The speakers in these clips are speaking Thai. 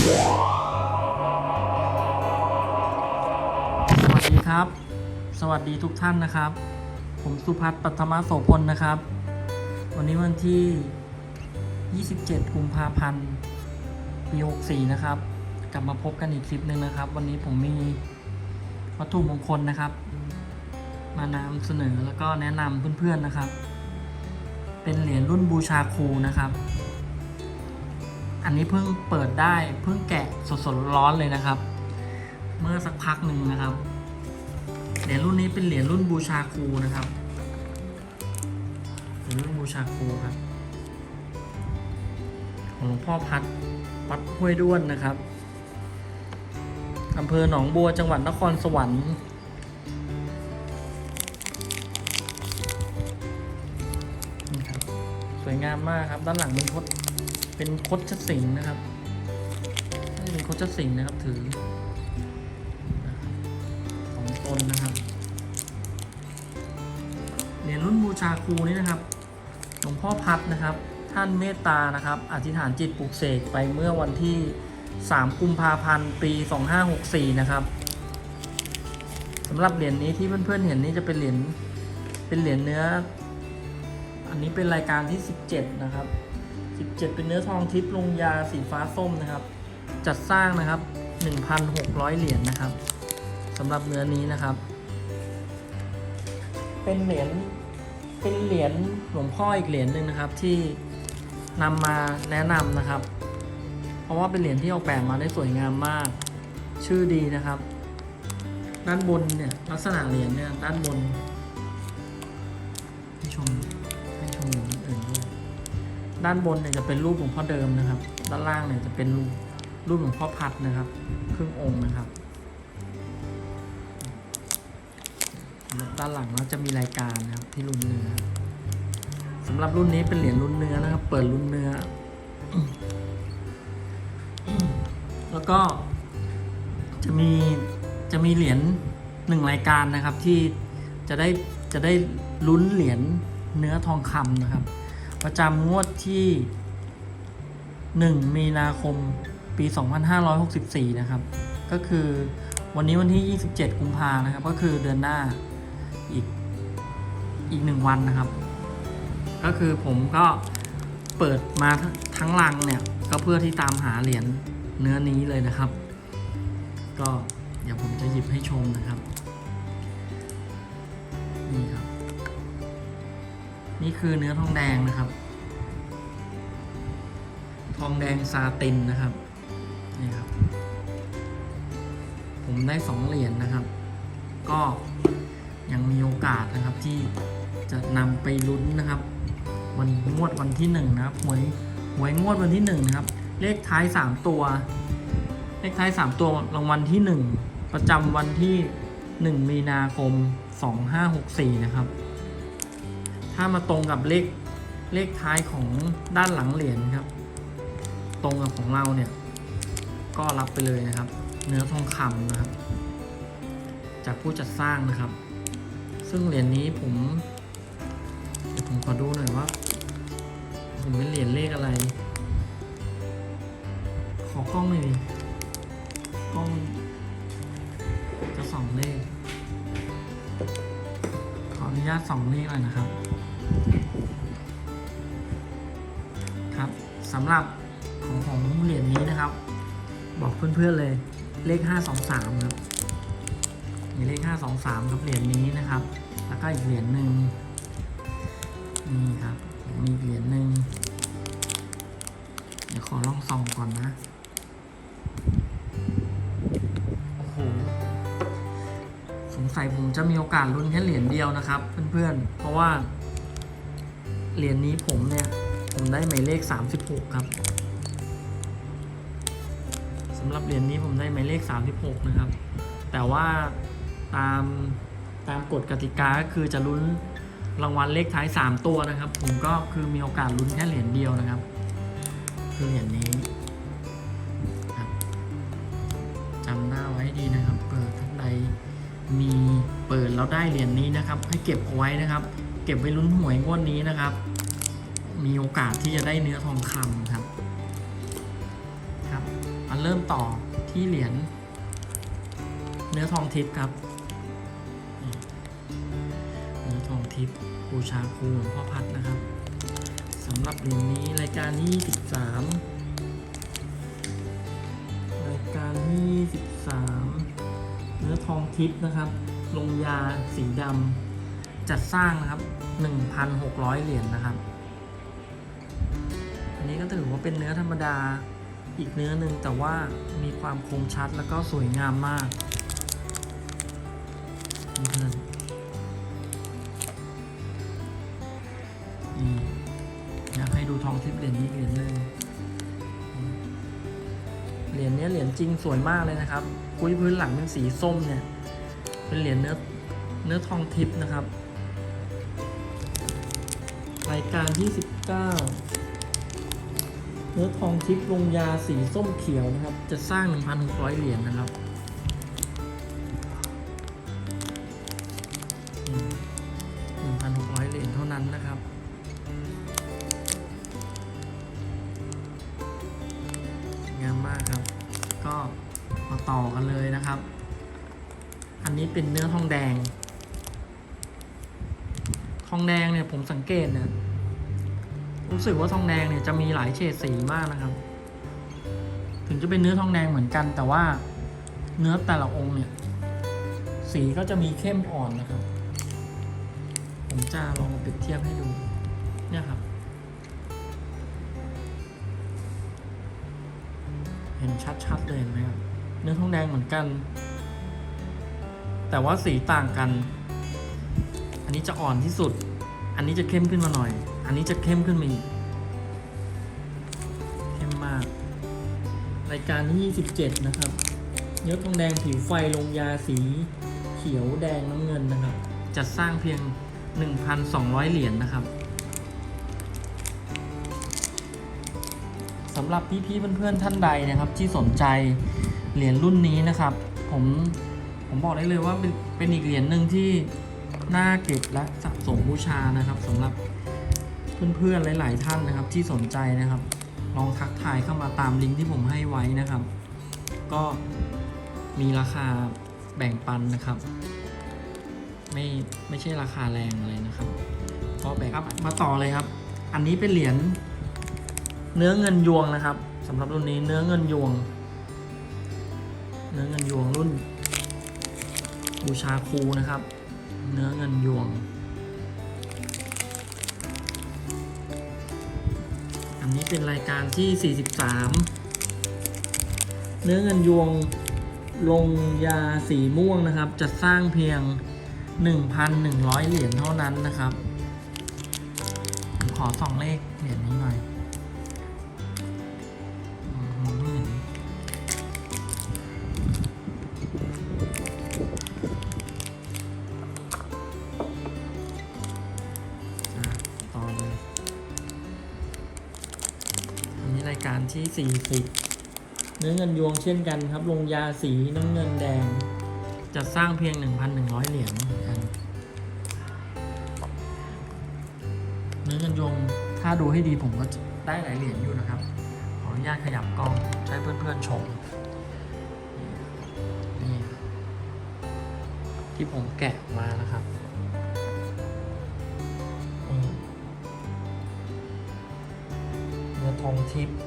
สวัสดีครับ สวัสดีทุกท่านนะครับ ผมสุพัฒน์ปัทมโสพลนะครับ วันนี้วันที่ 27 กุมภาพันธ์ปี 64 นะครับ กลับมาพบกันอีกคลิปหนึ่งนะครับ วันนี้ผมมีวัตถุมงคลนะครับ มานำเสนอแล้วก็แนะนำเพื่อนๆนะครับ เป็นเหรียญรุ่นบูชาครูนะครับ อันนี้เพิ่งเปิดได้เพิ่งแกะสดๆร้อนเลยนะครับ เมื่อสักพักหนึ่งนะครับ เหรียญรุ่นนี้เป็นเหรียญรุ่นบูชาครูนะครับเหรียญรุ่นบูชาครูครับ ของหลวงพ่อพัดวัดห้วยด้วนนะครับอำเภอหนองบัวจังหวัดนครสวรรค์นี่ครับสวยงามมากครับ ด้านหลังเป็นคด เป็นคดชสิงนะครับน่เป็นคดชสิงนะครับถือของตนนะครับเหรียญรุ่นบูชาครูนี่นะครับหลวงพ่อพัดนะครับ ท่านเมตตานะครับ อธิษฐานจิตปลุกเสกไปเมื่อวันที่ 3 กุมภาพันธ์ปี 2564 นะครับสำหรับเหรียญนี้ที่เพื่อนๆเห็นนี่จะเป็นเหรียญเป็นเหรียญเนื้อ อันนี้เป็นรายการที่ 17 นะครับ 17 เป็นเนื้อทองทิพย์ลงยาสีฟ้าส้มนะครับ จัดสร้างนะครับ 1,600 เหรียญนะครับสำหรับเนื้อนี้นะครับ เป็นเหรียญเป็นเหรียญหลวงพ่ออีกเหรียญหนึ่งนะครับที่นำมาแนะนำนะครับ เพราะว่าเป็นเหรียญที่ออกแบบมาได้สวยงามมาก ชื่อดีนะครับ ด้านบนเนี่ยลักษณะเหรียญเนี่ยด้านบน ด้านบนเนี่ยจะเป็นรูปหลวงพ่อเดิมนะครับ ด้านล่างเนี่ยจะเป็นรูปหลวงพ่อพัดนะครับ ครึ่งองค์นะครับ ด้านหลังเราจะมีรายการนะครับที่รุ่นเนื้อสำหรับรุ่นนี้เป็นเหรียญรุ่นเนื้อนะครับ เปิดรุ่นเนื้อ แล้วก็จะมีจะมีเหรียญหนึ่งรายการนะครับที่จะได้จะได้ลุ้นเหรียญเนื้อทองคำนะครับ ประจำงวดที่ 1 มีนาคมปี 2564 นะครับ ก็คือวันนี้วันที่ 27 กุมภานะครับ ก็คือเดือนหน้าอีกอีกหนึ่งวันนะครับ ก็คือผมก็เปิดมาทั้งลังเนี่ย ก็เพื่อที่ตามหาเหรียญเนื้อนี้เลยนะครับ ก็เดี๋ยวผมจะหยิบให้ชมนะครับ นี่คือเนื้อทองแดงนะครับ ทองแดงซาตินนะครับ นี่ครับ ผมได้สองเหรียญนะครับ ก็ยังมีโอกาสนะครับที่จะนำไปลุ้นนะครับ วันงวดวันที่หนึ่งนะครับหวยหวยงวดวันที่หนึ่งนะครับ เลขท้ายสามตัว เลขท้ายสามตัวรางวัลที่หนึ่งประจำวันที่หนึ่งมีนาคมสองห้าหกสี่นะครับ ถ้ามาตรงกับเลขเลขท้ายของด้านหลังเหรียญครับ ตรงกับของเราเนี่ย ก็รับไปเลยนะครับ เนื้อทองคำนะครับ จากผู้จัดสร้างนะครับ ซึ่งเหรียญนี้ผมเดี๋ยวผมขอดูหน่อยว่าผมเป็นเหรียญเลขอะไร ขอกล้องหน่อยดิกล้องจะส่องเลขขออนุญาตส่องเลขหน่อยนะครับ ครับสำหรับของของเหรียญนี้นะครับ บอกเพื่อนๆเลยเลข 523 ครับ มีเลข 523ครับเหรียญนี้นะครับ แล้วก็อีกเหรียญหนึ่งนี่ครับ มีเหรียญหนึ่งเดี๋ยวขอลองส่องก่อนนะ โอ้โห สงสัยผมจะมีโอกาสลุ้นแค่เหรียญเดียวนะครับ เพื่อนๆ เพราะว่า เหรียญนี้ผมเนี่ย ผมได้หมายเลข 36 ครับสำหรับเหรียญนี้ผมได้หมายเลข 36 นะครับ แต่ว่าตามตามกฎกติกาก็คือจะลุ้นรางวัลเลขท้าย 3 ตัวนะครับ ผมก็คือมีโอกาสลุ้นแค่เหรียญเดียวนะครับ คือเหรียญนี้จำหน้าไว้ดีนะครับเปิดท่านใดมีเปิดแล้วได้เหรียญนี้นะครับ ให้เก็บเอาไว้นะครับ เก็บไว้ลุ้นหวยงวดนี้นะครับ มีโอกาสที่จะได้เนื้อทองคำครับ ครับเอาเริ่มต่อที่เหรียญเนื้อทองทิพย์ครับ เนื้อทองทิพย์บูชาครูหลวงพ่อพัดนะครับสำหรับเหรียญนี้รายการที่13รายการที่13เนื้อทองทิพย์นะครับ ลงยาสีดำ จัดสร้างนะครับ 1,600 เหรียญนะครับ อันนี้ก็ถือว่าเป็นเนื้อธรรมดาอีกเนื้อหนึ่งแต่ว่ามีความคมชัดแล้วก็สวยงามมากเพื่อนอยากให้ดูทองทิพย์เหรียญนี้เหรียญหนึ่งเหรียญนี้เหรียญจริงสวยมากเลยนะครับกุ้ยพื้นหลังเป็นสีส้มเนี่ย เป็นเหรียญเนื้อเนื้อทองทิพย์นะครับ รายการที่ 19เนื้อทองทิพย์ลงยาสีส้มเขียวนะครับ จะสร้าง 1,600 เหรียญนะครับอืม1,600 เหรียญเท่านั้นนะครับงามมากครับ ก็มาต่อกันเลยนะครับ อันนี้เป็นเนื้อทองแดง ทองแดงเนี่ยผมสังเกตเนี่ยรู้สึกว่าทองแดงเนี่ยจะมีหลายเฉดสีมากนะครับ ถึงจะเป็นเนื้อทองแดงเหมือนกัน แต่ว่าเนื้อแต่ละองค์เนี่ย สีก็จะมีเข้มอ่อนนะครับ ผมจะลองเปรียบเทียบให้ดูเนี่ยครับ เห็นชัดๆเลยเห็นไหมครับเนื้อทองแดงเหมือนกัน แต่ว่าสีต่างกัน อันนี้จะอ่อนที่สุด อันนี้จะเข้มขึ้นมาหน่อย อันนี้จะเข้มขึ้นมาอีก เข้มมาก รายการที่27 นะครับ เนื้อทองแดงผิวไฟลงยาสีเขียวแดงน้ำเงินนะครับ จัดสร้างเพียง 1,200 เหรียญนะครับสำหรับพี่ๆเพื่อนๆท่านใดนะครับที่สนใจเหรียญรุ่นนี้นะครับ ผมผมบอกได้เลยว่าเป็นเป็นอีกเหรียญหนึ่งที่ น่าเก็บและสะสมบูชานะครับสำหรับเพื่อนๆหลาย ๆ ท่านนะครับ ที่สนใจนะครับ ลองทักทายเข้ามาตามลิงก์ที่ผมให้ไว้นะครับ ก็มีราคาแบ่งปันนะครับ ไม่ไม่ใช่ราคาแรงเลยนะครับก็แบ่งครับมาต่อเลยครับ อันนี้เป็นเหรียญเนื้อเงินยวงนะครับสำหรับรุ่นนี้เนื้อเงินยวง เนื้อเงินยวงรุ่นบูชาครูนะครับ เนื้อเงินยวง อันนี้เป็นรายการที่ 43 เนื้อเงินยวงลงยาสีม่วงนะครับ จะสร้างเพียง 1,100 เหรียญเท่านั้นนะครับ ผมขอสองเลขเหรียญนี้ นนี้รายการที่40 เนื้อเงินยวงเช่นกันครับ ลงยาสีน้ำเงินแดง จะสร้างเพียง 1,100 เหรียญเหมือนกันเนื้อเงินยวงถ้าดูให้ดีผมก็ได้หลายเหรียญอยู่นะครับ ขออนุญาตขยับกล้องใช้เพื่อนๆชมนี่ที่ผมแกะมานะครับเนื้อทองทิพย์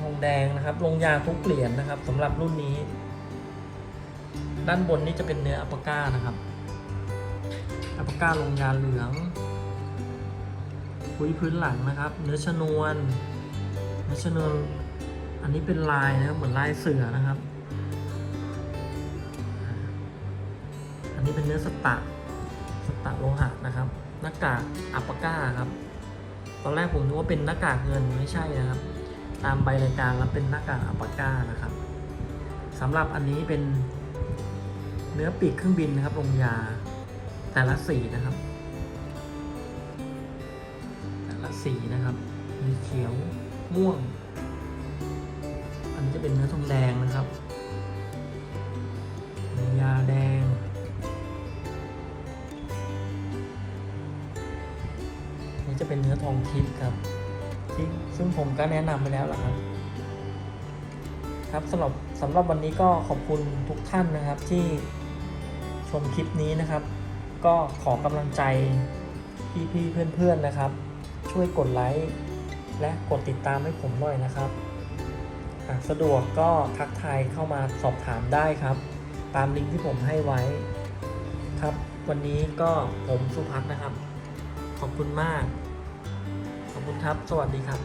ทองแดงนะครับ ลงยาทุกเหรียญนะครับสำหรับรุ่นนี้ ด้านบนนี่จะเป็นเนื้ออัปาก้านะครับอัปาก้าลงยาเหลืองพุ้ยพื้นหลังนะครับ เนื้อชนวน เนื้อชนวน อันนี้เป็นลายนะครับเหมือนลายเสือนะครับ อันนี้เป็นเนื้อสตะสตะโลหะนะครับ หน้ากากอัปาก้าครับ ตอนแรกผมนึกว่าเป็นหน้ากากเงินไม่ใช่นะครับ ตามใบรายการแล้วเป็นหน้ากากอัปปาก้านะครับสำหรับอันนี้เป็นเนื้อปีกเครื่องบินนะครับลงยาแต่ละสีนะครับ แต่ละสีนะครับ มีเขียวม่วง อันนี้จะเป็นเนื้อทองแดงนะครับลงยาแดงนี่จะเป็นเนื้อทองทิพย์ครับ ซึ่งผมก็แนะนำไปแล้วล่ะครับ ครับสำหรับสำหรับวันนี้ก็ขอบคุณทุกท่านนะครับที่ชมคลิปนี้นะครับ ก็ขอกำลังใจพี่ๆเพื่อนๆนะครับ ช่วยกดไลค์และกดติดตามให้ผมหน่อยนะครับหากสะดวกก็ทักทายเข้ามาสอบถามได้ครับ ตามลิงก์ที่ผมให้ไว้ครับ วันนี้ก็ผมสุพัฒนะครับ ขอบคุณมาก บคุณครับสวัสดีครับ